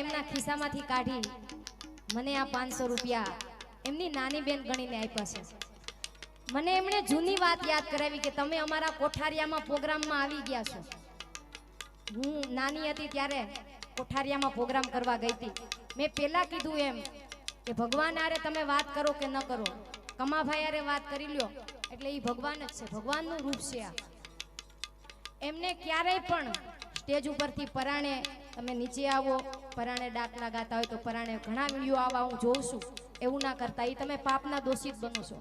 એમના ખિસ્સામાંથી કાઢી મને આ પાંચસો રૂપિયા એમની નાની બેન ગણીને આપ્યા છે. મને એમણે જૂની વાત યાદ કરાવી કે તમે અમારા કોઠારિયામાં પ્રોગ્રામમાં આવી ગયા છો. હું નાની હતી ત્યારે કોઠારિયામાં પ્રોગ્રામ કરવા ગઈ હતી. મેં પહેલાં કીધું એમ કે ભગવાન આરે તમે વાત કરો કે ન કરો. કમાભાઈ આરે વાત કરી લ્યો. એટલે એ ભગવાન જ છે. ભગવાનનું રૂપ છે આ. એમને ક્યારેય પણ સ્ટેજ ઉપરથી પરાણે તમે નીચે આવો, પરાણે ડાકલા ગાતા હોય તો પરાણે ઘણા વીડિયો આવા હું જોઉં છું. એવું ના કરતા એ તમે પાપના દોષિત બનો છો.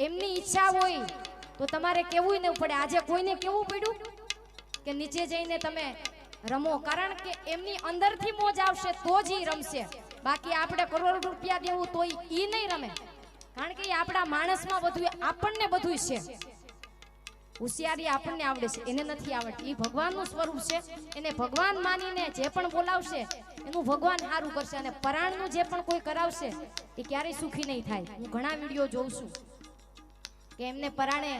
એમની ઈચ્છા હોય તો તમારે કેવું નહીં પડે. આજે કોઈને કેવું પડ્યું? કે નીચે જઈને તમે રમો. કારણ કે એમની અંદરથી મોજ આવશે, તો જ એ રમશે. બાકી આપણે કરોડ રૂપિયા દેવું તો એ નહીં રમે. કારણ કે એ આપણા માણસમાં બધું આપણને બધું છે. હોશિયારી આપણને આવડે છે. એને નથી આવડતી. એ ભગવાનનું સ્વરૂપ છે. એને ભગવાન માનીને જે પણ બોલાવશે, એનું ભગવાન સારું કરશે અને પરાણનું જે પણ કોઈ કરાવશે, એ ક્યારેય સુખી નહીં થાય. હું ઘણા વીડિયો જોઉં છું કે એમને પરાણે,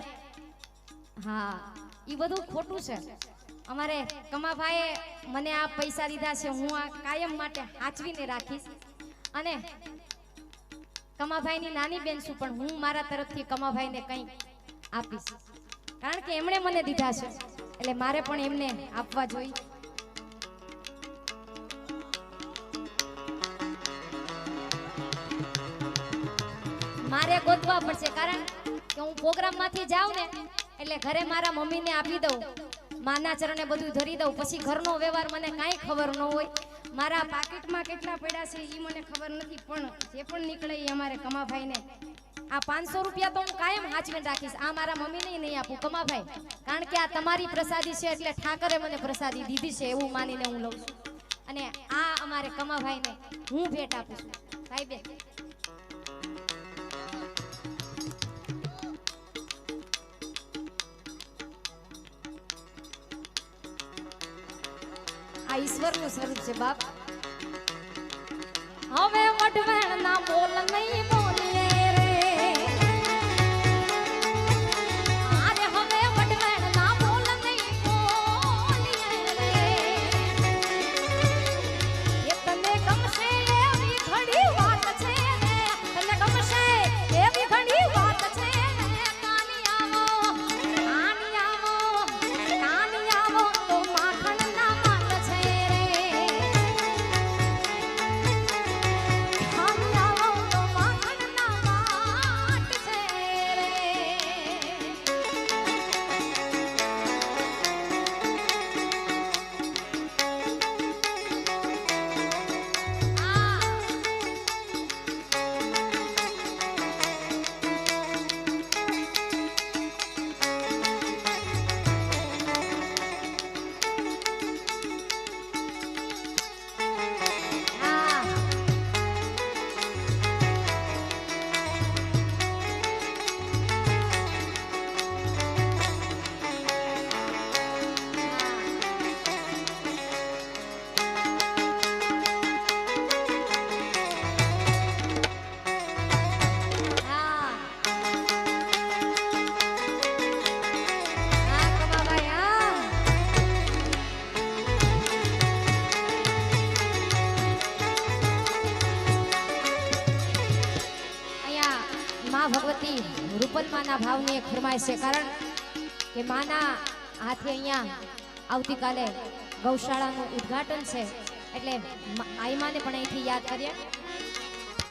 હા એ બધું ખોટું છે. અમારે કમાભાઈએ મને આ પૈસા લીધા છે. હું આ કાયમ માટે સાચવીને રાખીશ. અને કમાભાઈની નાની બેન છું, પણ હું મારા તરફથી કમાભાઈને કંઈક આપીશ. કારણ કે એમણે મને દીધા છે. એટલે મારે પણ એમને આપવા જોઈએ. મારે ગોતવા પડશે કારણ કે હું પ્રોગ્રામમાંથી જાઉં ને, એટલે ઘરે મારા મમ્મીને આપી દઉં. માના ચરણે બધું ધરી દઉં. પછી ઘરનો વ્યવહાર મને કાંઈ ખબર ન હોય. મારા પાકીટમાં કેટલા પડ્યા છે એ મને ખબર નથી. પણ જે પણ નીકળે એ અમારે કમાભાઈને આ પાંચસો રૂપિયા તો હું કાયમ હાચવીને રાખીશ. આ મારા મમ્મીને નહીં આપું. કમાભાઈ કારણ કે આ તમારી પ્રસાદી છે એટલે ઠાકરે મને પ્રસાદી દીધી છે એવું માનીને હું લઉં છું. અને આ અમારે કમાભાઈને હું ભેટ આપું છું. ભાઈ બેન. આ ઈશ્વરનું સ્વરૂપ છે બાપ. હવે વઢવેણ ના બોલ નહીં મા ભગવતી રૂપલ માના ભાવની એક ફરમાય છે. કારણ કે માના હાથે અહીંયા આવતીકાલે ગૌશાળાનું ઉદ્ઘાટન છે. એટલે આઈમાને પણ અહીંથી યાદ કરીએ.